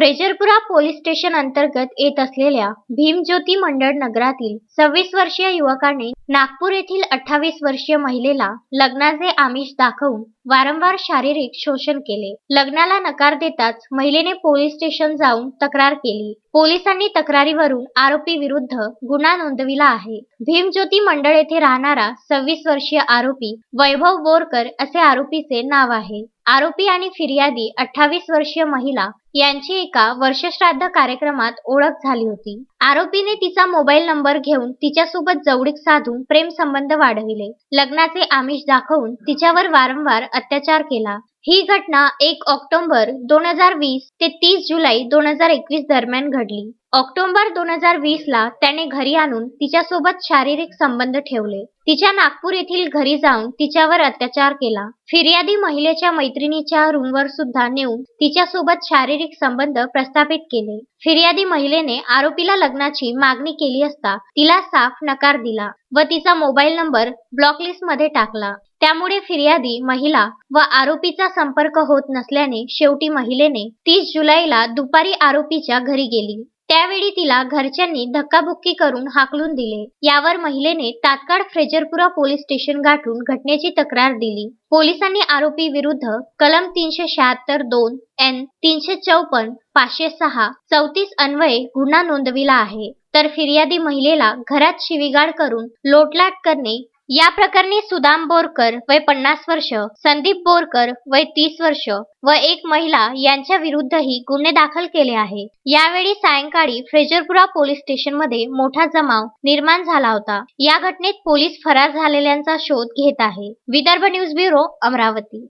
Frezarpura police station अंतर्गत येत असलेल्या भीमज्योती मंडळ नगरातील सव्वीस वर्षीय युवकाने नागपूर येथील अठ्ठावीस वर्षीय महिलेला लग्नाचे आमिष दाखवून वारंवार शारीरिक शोषण केले. लग्नाला नकार देताच महिलेने पोलीस स्टेशन जाऊन तक्रार केली. पोलिसांनी तक्रारीवरून आरोपी विरुद्ध गुन्हा नोंदविला आहे. भीमज्योती मंडळ येथे राहणारा सव्वीस वर्षीय आरोपी वैभव बोरकर असे आरोपीचे नाव आहे. आरोपी आणि फिर्यादी अठ्ठावीस वर्षीय महिला यांची एका वर्षश्राद्ध कार्यक्रमात ओळख झाली होती. आरोपीने तिचा मोबाईल नंबर घेऊन तिच्यासोबत जवळीक साधून प्रेम संबंध वाढविले. लग्नाचे आमिष दाखवून तिच्यावर वारंवार अत्याचार केला. ही घटना एक ऑक्टोबर दोन हजार वीस ते तीस जुलै दोन हजार एकवीस दरम्यान घडली. ऑक्टोबर दोन हजार वीस ला त्याने घरी आणून तिच्यासोबत शारीरिक संबंध ठेवले. तिच्या नागपूर येथील घरी जाऊन तिच्यावर अत्याचार केला. फिर्यादी महिलेच्या मैत्रिणीच्या रूमवर सुद्धा नेऊन तिच्यासोबत शारीरिक संबंध प्रस्थापित केले. फिर्यादी महिलेने आरोपीला लग्नाची मागणी केली असता तिला साफ नकार दिला व तिचा मोबाईल नंबर ब्लॉकलिस्टमध्ये टाकला. त्यामुळे फिर्यादी महिला व आरोपीचा संपर्क होत नसल्याने शेवटी महिलेने तीस जुलैला दुपारी आरोपीच्या घरी गेली. त्यावेळी तिला घरच्यांनी धक्काबुक्की करून हाकलून दिले. यावर महिलेने तात्काळ फ्रेजरपुरा पोलीस स्टेशन गाठून घटनेची तक्रार दिली. पोलिसांनी आरोपी विरुद्ध कलम तीनशे शहात्तर दोन एन तीनशे चौपन्न पाचशे सहा चौतीस अन्वये गुन्हा नोंदविला आहे. तर फिर्यादी महिलेला घरात शिवीगाळ करून लोटलाट करणे या प्रकरणी सुदाम बोरकर वय पन्नास वर्ष संदीप बोरकर वय तीस वर्ष व एक महिला यांच्या विरुद्धही गुन्हे दाखल केले आहे. यावेळी सायंकाळी फ्रेजरपुरा पोलीस स्टेशनमध्ये मोठा जमाव निर्माण झाला होता. या घटनेत पोलीस फरार झालेल्यांचा शोध घेत आहे. Vidarbha news bureau Amravati.